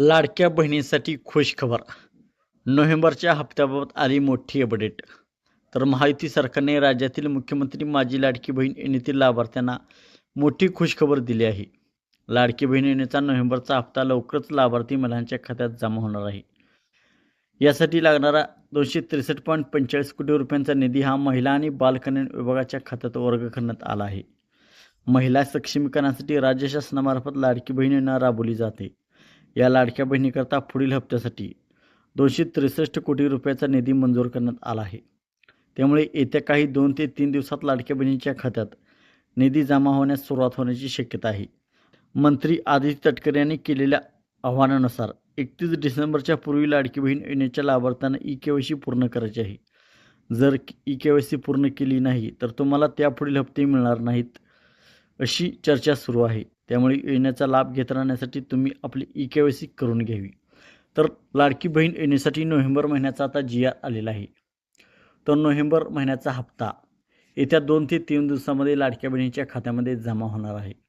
लाडक्या बहिणींसाठी खुश खबर नोव्हेंबरच्या हप्त्याबाबत आली मोठी अपडेट. तर महायुती सरकारने राज्यातील मुख्यमंत्री माझी लाडकी बहीण योजनेतील लाभार्थ्यांना मोठी खुशखबर दिली आहे. लाडकी बहीण योजनेचा नोव्हेंबरचा हप्ता लवकरच लाभार्थी महिलांच्या खात्यात जमा होणार आहे. यासाठी लागणारा दोनशे त्रेसष्ट पॉईंट पंचेचाळीस कोटी रुपयांचा निधी हा महिला आणि बालकल्याण विभागाच्या खात्यात वर्ग करण्यात आला आहे. महिला सक्षमीकरणासाठी राज्य शासनामार्फत लाडकी बहीण योजना राबवली जाते. या लाडक्या बहिणीकरता पुढील हप्त्यासाठी दोनशे त्रेसष्ट कोटी रुपयाचा निधी मंजूर करण्यात आला आहे. त्यामुळे येत्या काही दोन ते तीन दिवसात लाडक्या बहिणीच्या खात्यात निधी जमा होण्यास सुरुवात होण्याची शक्यता आहे. मंत्री आदित्य तटकरे यांनी केलेल्या आव्हानानुसार एकतीस डिसेंबरच्या पूर्वी लाडकी बहीण योजनेच्या लाभार्थ्यांना ई के वाय सी पूर्ण करायची आहे. जर ई के वाय सी पूर्ण केली नाही तर तुम्हाला त्यापुढील हप्ते मिळणार नाहीत अशी चर्चा सुरू आहे. त्यामुळे योजनेचा लाभ घेत राहण्यासाठी तुम्ही आपली ई के वाय सी करून घ्यावी. तर लाडकी बहीण योजनेसाठी नोव्हेंबर महिन्याचा आता जी आर आलेला आहे. तर नोव्हेंबर महिन्याचा हप्ता येत्या दोन ते तीन दिवसामध्ये लाडक्या बहिणीच्या खात्यामध्ये जमा होणार आहे.